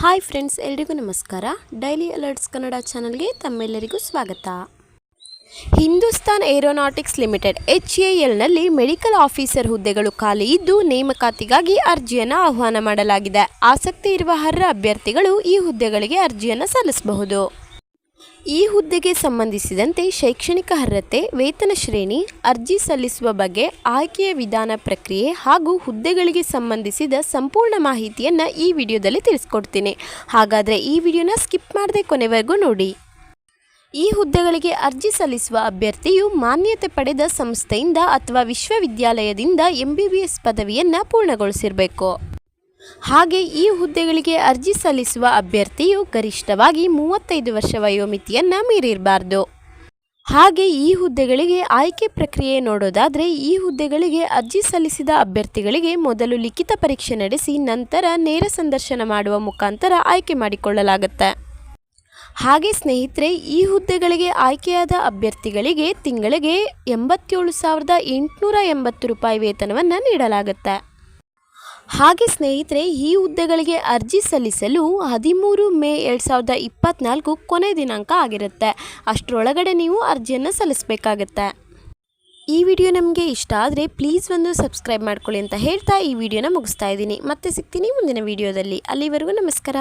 Hi friends, ಎಲ್ರಿಗೂ ನಮಸ್ಕಾರ. Daily alerts Kannada ಚಾನಲ್ಗೆ ತಮ್ಮೆಲ್ಲರಿಗೂ ಸ್ವಾಗತ. Hindustan aeronautics limited H A ಎಲ್ನಲ್ಲಿ medical officer ಹುದ್ದೆಗಳು ಖಾಲಿ ಇದ್ದು ನೇಮಕಾತಿಗಾಗಿ ಅರ್ಜಿಯನ್ನು ಆಹ್ವಾನ ಮಾಡಲಾಗಿದೆ. ಆಸಕ್ತಿ ಇರುವ ಅರ್ಹ ಅಭ್ಯರ್ಥಿಗಳು ಈ ಹುದ್ದೆಗಳಿಗೆ ಅರ್ಜಿಯನ್ನು ಸಲ್ಲಿಸಬಹುದು. ಈ ಹುದ್ದೆಗೆ ಸಂಬಂಧಿಸಿದಂತೆ ಶೈಕ್ಷಣಿಕ ಅರ್ಹತೆ, ವೇತನ ಶ್ರೇಣಿ, ಅರ್ಜಿ ಸಲ್ಲಿಸುವ ಬಗ್ಗೆ ಆಯ್ಕೆಯ ವಿಧಾನ ಪ್ರಕ್ರಿಯೆ ಹಾಗೂ ಹುದ್ದೆಗಳಿಗೆ ಸಂಬಂಧಿಸಿದ ಸಂಪೂರ್ಣ ಮಾಹಿತಿಯನ್ನು ಈ ವಿಡಿಯೋದಲ್ಲಿ ತಿಳಿಸ್ಕೊಡ್ತೀನಿ. ಹಾಗಾದರೆ ಈ ವಿಡಿಯೋನ ಸ್ಕಿಪ್ ಮಾಡದೆ ಕೊನೆವರೆಗೂ ನೋಡಿ. ಈ ಹುದ್ದೆಗಳಿಗೆ ಅರ್ಜಿ ಸಲ್ಲಿಸುವ ಅಭ್ಯರ್ಥಿಯು ಮಾನ್ಯತೆ ಪಡೆದ ಸಂಸ್ಥೆಯಿಂದ ಅಥವಾ ವಿಶ್ವವಿದ್ಯಾಲಯದಿಂದ ಎಂ ಬಿ ಬಿ ಎಸ್ ಪದವಿಯನ್ನು ಪೂರ್ಣಗೊಳಿಸಿರಬೇಕು. ಹಾಗೆ ಈ ಹುದ್ದೆಗಳಿಗೆ ಅರ್ಜಿ ಸಲ್ಲಿಸುವ ಅಭ್ಯರ್ಥಿಯು ಗರಿಷ್ಠವಾಗಿ ಮೂವತ್ತೈದು ವರ್ಷ ವಯೋಮಿತಿಯನ್ನು ಮೀರಿರಬಾರ್ದು. ಹಾಗೆ ಈ ಹುದ್ದೆಗಳಿಗೆ ಆಯ್ಕೆ ಪ್ರಕ್ರಿಯೆ ನೋಡೋದಾದರೆ ಈ ಹುದ್ದೆಗಳಿಗೆ ಅರ್ಜಿ ಸಲ್ಲಿಸಿದ ಅಭ್ಯರ್ಥಿಗಳಿಗೆ ಮೊದಲು ಲಿಖಿತ ಪರೀಕ್ಷೆ ನಡೆಸಿ ನಂತರ ನೇರ ಸಂದರ್ಶನ ಮಾಡುವ ಮುಖಾಂತರ ಆಯ್ಕೆ ಮಾಡಿಕೊಳ್ಳಲಾಗುತ್ತೆ. ಹಾಗೆ ಸ್ನೇಹಿತರೆ, ಈ ಹುದ್ದೆಗಳಿಗೆ ಆಯ್ಕೆಯಾದ ಅಭ್ಯರ್ಥಿಗಳಿಗೆ ತಿಂಗಳಿಗೆ ಎಂಬತ್ತೇಳು ಸಾವಿರದ ಎಂಟುನೂರ ಎಂಬತ್ತು ರೂಪಾಯಿ ವೇತನವನ್ನು ನೀಡಲಾಗುತ್ತೆ. ಹಾಗೆ ಸ್ನೇಹಿತರೆ, ಈ ಹುದ್ದೆಗಳಿಗೆ ಅರ್ಜಿ ಸಲ್ಲಿಸಲು ಹದಿಮೂರು ಮೇ ಎರಡು ಸಾವಿರದ ಇಪ್ಪತ್ತ್ನಾಲ್ಕು ಕೊನೆ ದಿನಾಂಕ ಆಗಿರುತ್ತೆ. ಅಷ್ಟರೊಳಗಡೆ ನೀವು ಅರ್ಜಿಯನ್ನು ಸಲ್ಲಿಸಬೇಕಾಗತ್ತೆ. ಈ ವಿಡಿಯೋ ನಮಗೆ ಇಷ್ಟ ಆದರೆ ಪ್ಲೀಸ್ ಒಂದು ಸಬ್ಸ್ಕ್ರೈಬ್ ಮಾಡ್ಕೊಳ್ಳಿ ಅಂತ ಹೇಳ್ತಾ ಈ ವಿಡಿಯೋನ ಮುಗಿಸ್ತಾ ಇದ್ದೀನಿ. ಮತ್ತೆ ಸಿಗ್ತೀನಿ ಮುಂದಿನ ವಿಡಿಯೋದಲ್ಲಿ. ಅಲ್ಲಿವರೆಗೂ ನಮಸ್ಕಾರ.